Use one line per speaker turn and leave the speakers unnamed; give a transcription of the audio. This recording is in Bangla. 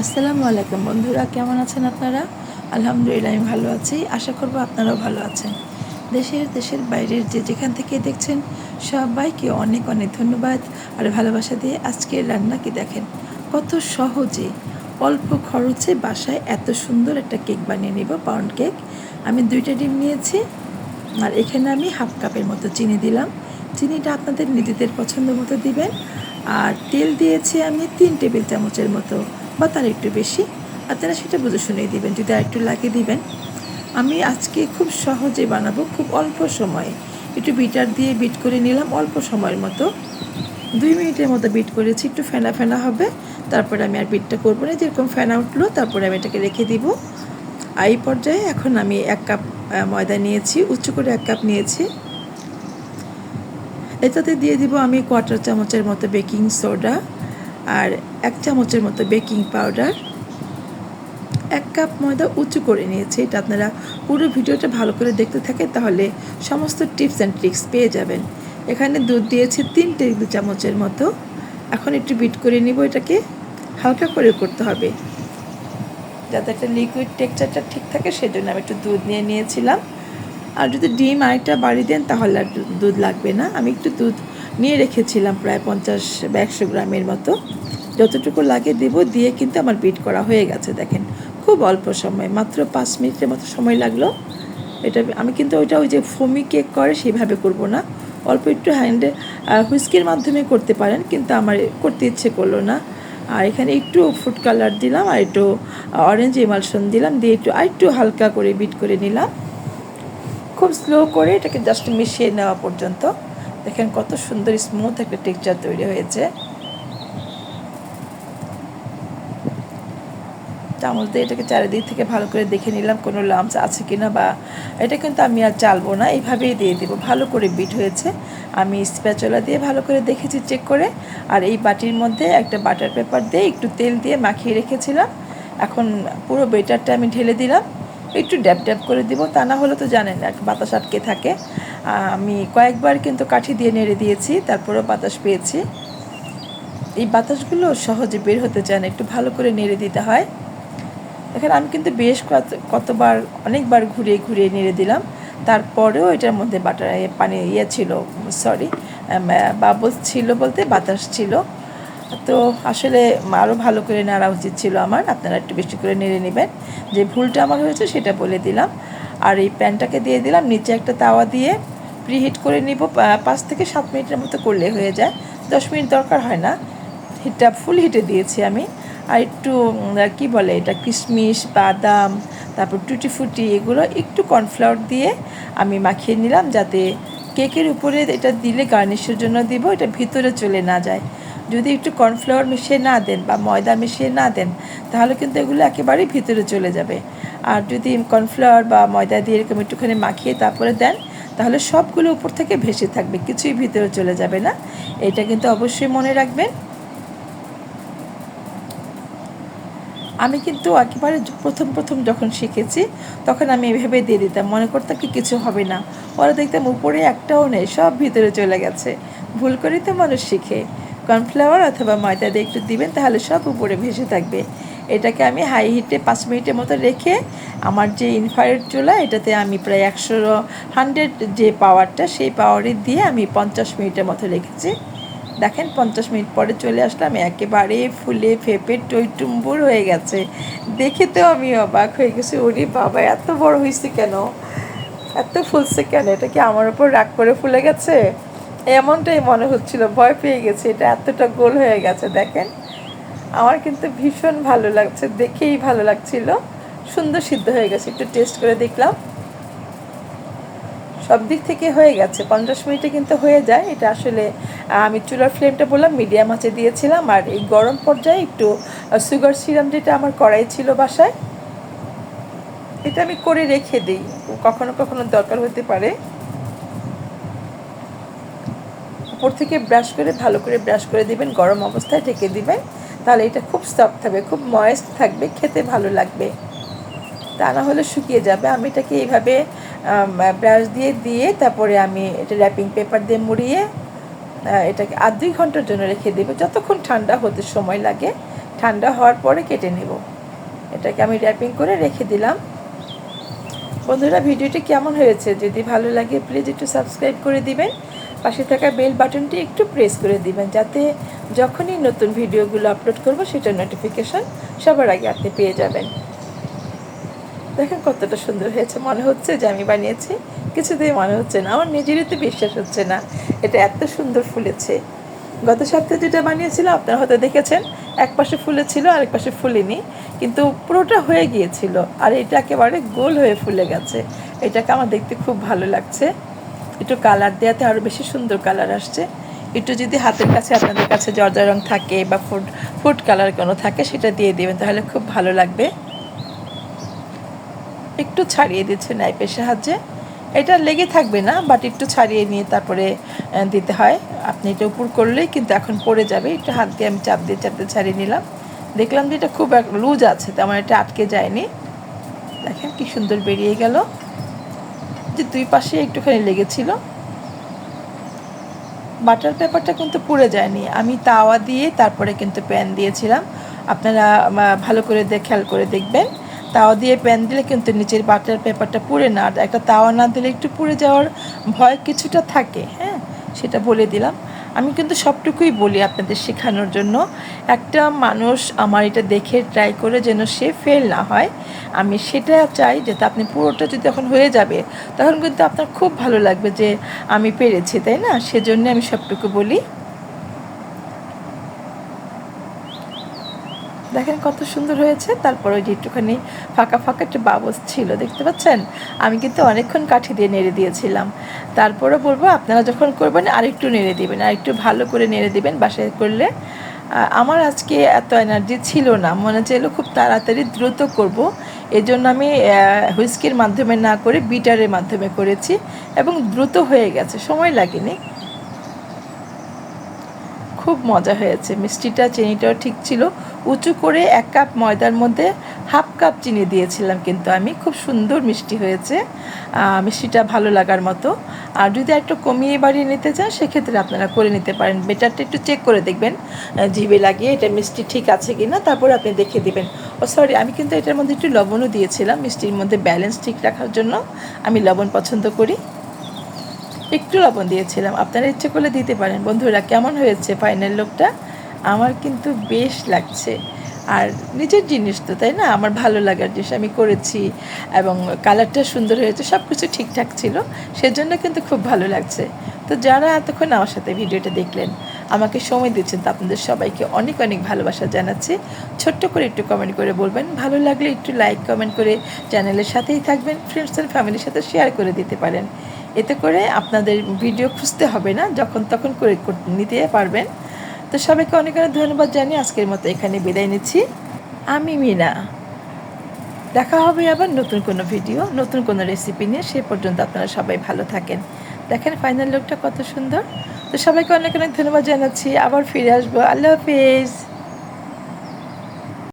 আসসালামু আলাইকুম বন্ধুরা, কেমন আছেন আপনারা? আলহামদুলিল্লাহ, আমি ভালো আছি। আশা করব আপনারাও ভালো আছেন। দেশের দেশের বাইরের যে যেখান থেকে দেখছেন, সবাইকে অনেক অনেক ধন্যবাদ আর ভালোবাসা দিয়ে আজকের রান্না কি দেখেন? কত সহজে, অল্প খরচে বাসায় এত সুন্দর একটা কেক বানিয়ে নেব পাউন্ড কেক আমি দুইটা ডিম নিয়েছি আর এখানে আমি হাফ কাপের মতো চিনি দিলাম। চিনিটা আপনাদের নিজেদের পছন্দ মতো দিবেন। আর তেল দিয়েছি আমি তিন টেবিল চামচের মতো। বা তার একটু বেশি আপনারা সেটা বুঝে শুনেই দিবেন, যদি আর একটু লাগিয়ে দিবেন। আমি আজকে খুব সহজে বানাবো, খুব অল্প সময়ে। একটু বিটার দিয়ে বিট করে নিলাম, অল্প সময়ের মতো। দুই মিনিটের মতো বিট করেছি, একটু ফেনা ফেনা হবে। তারপরে আমি আর বিটটা করব না, যেরকম ফেনা উঠল, তারপরে আমি এটাকে রেখে দিব। এই পর্যায়ে এখন আমি এক কাপ ময়দা নিয়েছি উঁচু করে এক কাপ নিয়েছি। এটাতে দিয়ে দিব আমি কোয়ার্টার চামচের মতো বেকিং সোডা। আর এক চামচের মতো বেকিং পাউডার, এক কাপ ময়দা উঁচু করে নিয়েছি। এটা আপনারা পুরো ভিডিওটা ভালো করে দেখতে থাকেন, তাহলে সমস্ত টিপস অ্যান্ড ট্রিক্স পেয়ে যাবেন। এখানে দুধ দিয়েছি তিন টেবিল চামচের মতো। এখন একটু বিট করে নিব, এটাকে হালকা করে করতে হবে। যাতে একটা লিকুইড টেক্সচারটা ঠিক থাকে, সেজন্য আমি একটু দুধ নিয়ে নিয়েছিলাম। আর যদি ডিম আরেকটা বাড়ি দেন, তাহলে আর দুধ লাগবে না। আমি একটু দুধ নিয়ে রেখেছিলাম, প্রায় পঞ্চাশ বা একশো গ্রামের মতো। যতটুকু লাগে দেব, দিয়ে কিন্তু আমার বিট করা হয়ে গেছে, দেখেন। খুব অল্প সময়, মাত্র পাঁচ মিনিটের মতো সময় লাগল। এটা আমি কিন্তু ওইটা ওই যে ফোমি কেক করে সেইভাবে করব না। অল্প একটু হ্যান্ডে হুইস্কির মাধ্যমে করতে পারেন, কিন্তু আমার করতে ইচ্ছে করল না। আর এখানে একটু ফুড কালার দিলাম, আর একটু অরেঞ্জ ইমালশন দিলাম, দিয়ে একটু, আর একটু হালকা করে বিট করে নিলাম। খুব স্লো করে এটাকে জাস্ট মিশিয়ে নেওয়া পর্যন্ত। দেখেন কত সুন্দর স্মুথ একটা টেক্সচার তৈরি হয়েছে। চামচ দিয়ে এটাকে চারিদিক থেকে ভালো করে দেখে নিলাম কোনো লামস আছে কি না বা এটা কিন্তু আমি আর চালবো না, এইভাবেই দিয়ে দেবো। ভালো করে বিট হয়েছে। আমি স্প্যাচলা দিয়ে ভালো করে দেখেছি চেক করে। আর এই বাটির মধ্যে একটা বাটার পেপার দিয়ে একটু তেল দিয়ে মাখিয়ে রেখেছিলাম। এখন পুরো বেটারটা আমি ঢেলে দিলাম। একটু ড্যাব ড্যাব করে দিব, তা না হলে তো জানেন এক বাতাস আটকে থাকে। আমি কয়েকবার কিন্তু কাঠি দিয়ে নেড়ে দিয়েছি, তারপরেও বাতাস পেয়েছি। এই বাতাসগুলো সহজে বের হতে চায় না, একটু ভালো করে নেড়ে দিতে হয়। এখানে আমি কিন্তু বেশ কতবার, অনেকবার ঘুরিয়ে ঘুরিয়ে নেড়ে দিলাম। তারপরেও এটার মধ্যে বাটার পানি ইয়ে ছিল সরি বাবলস ছিল বলতে বাতাস ছিল। তো আসলে আরও ভালো করে নাড়া উচিত ছিল আমার, আপনারা একটু বেশি করে নেড়ে নেবেন। যে ভুলটা আমার হয়েছে সেটা বলে দিলাম। আর এই প্যানটাকে দিয়ে দিলাম, নিচে একটা তাওয়া দিয়ে প্রিহিট করে নিব পাঁচ থেকে সাত মিনিটের মতো করলে হয়ে যায়। দশ মিনিট দরকার হয় না। হিটটা ফুল হিটে দিয়েছি আমি। আর একটু কি বলে এটা, কিশমিশ, বাদাম, তারপর টুটি ফুটি, এগুলো একটু কর্নফ্লাওয়ার দিয়ে আমি মাখিয়ে নিলাম যাতে কেকের উপরে এটা দিলে গার্নিশের জন্য দিব, এটা ভিতরে চলে না যায়। যদি একটু কর্নফ্লাওয়ার মিশিয়ে না দেন বা ময়দা মিশিয়ে না দেন, তাহলে কিন্তু এগুলো একেবারেই ভিতরে চলে যাবে। আর যদি কর্নফ্লাওয়ার বা ময়দা দিয়ে এরকম একটুখানি মাখিয়ে তারপরে দেন, তাহলে সবগুলো উপর থেকে ভেসে থাকবে, কিছুই ভিতরে চলে যাবে না। এটা কিন্তু অবশ্যই মনে রাখবেন। আমি কিন্তু একেবারে প্রথম প্রথম যখন শিখেছি, তখন আমি এভাবে দিয়ে দিতাম, মনে করতাম কি কিছু হবে না। পরে দেখতাম উপরে একটাও নেই, সব ভিতরে চলে গেছে। ভুল করেই তো মানুষ শিখে। কর্নফ্লাওয়ার অথবা ময়দা দিয়ে একটু দিবেন, তাহলে সব উপরে ভেসে থাকবে। এটাকে আমি হাই হিটে পাঁচ মিনিটের মতো রেখে আমার যে ইনফ্রারেড চুলা, এটাতে আমি প্রায় একশো হান্ড্রেড যে পাওয়ারটা সেই পাওয়ারে দিয়ে আমি পঞ্চাশ মিনিটের মতো রেখেছি। দেখেন, পঞ্চাশ মিনিট পরে চলে আসলাম, একেবারে ফুলে ফেপে টইটুম্বুর হয়ে গেছে। দেখে তো আমি অবাক হয়ে গেছি, ওরে বাবা, এত বড় হয়েছে কেন? এত ফুলছে কেন? এটা কি আমার ওপর রাগ করে ফুলে গেছে? এমনটাই মনে হচ্ছিল, ভয় পেয়ে গেছে, এটা এতটা গোল হয়ে গেছে। দেখেন, আমার কিন্তু ভীষণ ভালো লাগছে, দেখেই ভালো লাগছিল। সুন্দর সিদ্ধ হয়ে গেছে, একটু টেস্ট করে দেখলাম। সব দিক থেকে হয়ে গেছে। পঞ্চাশ মিনিটে কিন্তু হয়ে যায়। এটা আসলে আমি চুলার ফ্লেমটা বললাম, মিডিয়াম আঁচে দিয়েছিলাম। আর এই গরম পর্যায়ে একটু সুগার সিরাম যেটা আমার কড়াই ছিল বাসায়, এটা আমি করে রেখে দিই। কখনো কখনো দরকার হতে পারে। উপর থেকে ব্রাশ করে, ভালো করে ব্রাশ করে দিবেন, গরম অবস্থায় ঢেকে দিবেন। তাহলে এটা খুব সফট থাকবে, খুব ময়েস্ট থাকবে, খেতে ভালো লাগবে। তা না হলে শুকিয়ে যাবে। আমি এটাকে এইভাবে ব্রাশ দিয়ে দিয়ে তারপরে আমি এটা র্যাপিং পেপার দিয়ে মুড়িয়ে এটাকে আধ দুই ঘণ্টার জন্য রেখে দেবো। যতক্ষণ ঠান্ডা হতে সময় লাগে, ঠান্ডা হওয়ার পরে কেটে নেব। এটাকে আমি র্যাপিং করে রেখে দিলাম। বন্ধুরা, ভিডিওটি কেমন হয়েছে? যদি ভালো লাগে প্লিজ একটু সাবস্ক্রাইব করে দিবেন। পাশে থাকা বেল বাটনটি একটু প্রেস করে দিবেন, যাতে যখনই নতুন ভিডিওগুলো আপলোড করব, সেটার নোটিফিকেশন সবার আগে আপনি পেয়ে যাবেন। দেখেন কতটা সুন্দর হয়েছে। মনে হচ্ছে যে আমি বানিয়েছি, কিছুতেই মনে হচ্ছে না। আমার নিজেরই তো বিশ্বাস হচ্ছে না। এটা এত সুন্দর ফুলেছে। গত সপ্তাহে যেটা বানিয়েছিলাম আপনারা হয়তো দেখেছেন, এক পাশে ফুলেছিল আরেক পাশে ফুলেনি। কিন্তু পুরোটা হয়ে গিয়েছিল আর এটা একেবারে গোল হয়ে ফুলে গেছে। এটাকে আমার দেখতে খুব ভালো লাগছে। একটু কালার দেওয়াতে আরও বেশি সুন্দর কালার আসছে। একটু যদি হাতের কাছে, আপনাদের কাছে জর্জা রং থাকে বা ফুড ফুড কালার কোনো থাকে, সেটা দিয়ে দেবেন, তাহলে খুব ভালো লাগবে। একটু ছাড়িয়ে দিচ্ছে নাইপের সাহায্যে। এটা লেগে থাকবে না বাট একটু ছাড়িয়ে নিয়ে তারপরে দিতে হয়। আপনি এটা উপর করলেই কিন্তু এখন পড়ে যাবে। একটু হাত দিয়ে আমি চাপ দিয়ে চাপ দিয়ে ছাড়িয়ে নিলাম। দেখলাম যে এটা খুব এক লুজ আছে তেমন এটা আটকে যায়নি। দেখেন কি সুন্দর বেরিয়ে গেল। যে দুই পাশে একটুখানি লেগেছিল। বাটার পেপারটা কিন্তু পুড়ে যায়নি। আমি তাওয়া দিয়ে তারপরে কিন্তু প্যান দিয়েছিলাম। আপনারা ভালো করে খেয়াল করে দেখবেন। তাওয়া দিয়ে প্যান দিলে কিন্তু নিচের বাটার পেপারটা পুড়ে না। আর একটা তাওয়া না দিলে একটু পুড়ে যাওয়ার ভয় কিছুটা থাকে হ্যাঁ? সেটা বলে দিলাম। আমি কিন্তু সবটুকুই বলি আপনাদের শেখানোর জন্য। একটা মানুষ আমার এটা দেখে ট্রাই করে যেন সে ফেল না হয়। আমি সেটা চাই যাতে আপনি পুরোটা যদি এখন হয়ে যাবে, তখন কিন্তু আপনার খুব ভালো লাগবে যে আমি পেরেছি, তাই না? সেজন্য আমি সবটুকু বলি। দেখেন কত সুন্দর হয়েছে। তারপর ওই যে একটুখানি ফাঁকা ফাঁকা একটা বাবস ছিল, দেখতে পাচ্ছেন? আমি কিন্তু অনেকক্ষণ কাঠি দিয়ে নেড়ে দিয়েছিলাম। তারপরে বলব, আপনারা যখন করবেন, আরেকটু নেড়ে দিবেন আর একটু ভালো করে নেড়ে দিবেন বাসায় করলে। আমার আজকে এত এনার্জি ছিল না, মনে চাইলো খুব তাড়াতাড়ি দ্রুত করব। এজন্য আমি হুইস্কির মাধ্যমে না করে বিটারের মাধ্যমে করেছি এবং দ্রুত হয়ে গেছে, সময় লাগেনি। খুব মজা হয়েছে। মিষ্টিটা, চিনিটাও ঠিক ছিল। উঁচু করে এক কাপ ময়দার মধ্যে হাফ কাপ চিনি দিয়েছিলাম কিন্তু আমি। খুব সুন্দর মিষ্টি হয়েছে। মিষ্টিটা ভালো লাগার মতো। আর যদি একটু কমিয়ে বাড়িয়ে নিতে চান, সেক্ষেত্রে আপনারা করে নিতে পারেন। বেটারটা একটু চেক করে দেখবেন জিভে লাগিয়ে এটা মিষ্টি ঠিক আছে কি না তারপর আপনি দেখে দিবেন। ও সরি আমি কিন্তু এটার মধ্যে একটু লবণও দিয়েছিলাম। মিষ্টির মধ্যে ব্যালেন্স ঠিক রাখার জন্য আমি লবণ পছন্দ করি। একটু লবণ দিয়েছিলাম। আপনারা ইচ্ছে করলে দিতে পারেন। বন্ধুরা, কেমন হয়েছে ফাইনাল লোকটা? আমার কিন্তু বেশ লাগছে। আর নিজের জিনিস তো, তাই না? আমার ভালো লাগার জিনিস আমি করেছি এবং কালারটা সুন্দর হয়েছে সব কিছু ঠিকঠাক ছিল। সেজন্য কিন্তু খুব ভালো লাগছে। তো যারা এতক্ষণ আমার সাথে ভিডিওটা দেখলেন, আমাকে সময় দিচ্ছেন, তো আপনাদের সবাইকে অনেক অনেক ভালোবাসা জানাচ্ছি। ছোট্ট করে একটু কমেন্ট করে বলবেন, ভালো লাগলে একটু লাইক কমেন্ট করে চ্যানেলের সাথেই থাকবেন ফ্রেন্ডস অ্যান্ড ফ্যামিলির সাথে শেয়ার করে দিতে পারেন। এতে করে আপনাদের ভিডিও খুঁজতে হবে না, যখন তখন করে নিতে পারবেন। তো সবাইকে অনেক অনেক ধন্যবাদ জানিয়ে আজকের মতো এখানে বিদায় নিচ্ছি। আমি মিনা। দেখা হবে আবার নতুন কোনো ভিডিও নতুন কোনো রেসিপি নিয়ে। সে পর্যন্ত আপনারা সবাই ভালো থাকেন। দেখেন ফাইনাল লুকটা কত সুন্দর। তো সবাইকে অনেক অনেক ধন্যবাদ জানাচ্ছি। আবার ফিরে আসব। আল্লাহ হাফিজ।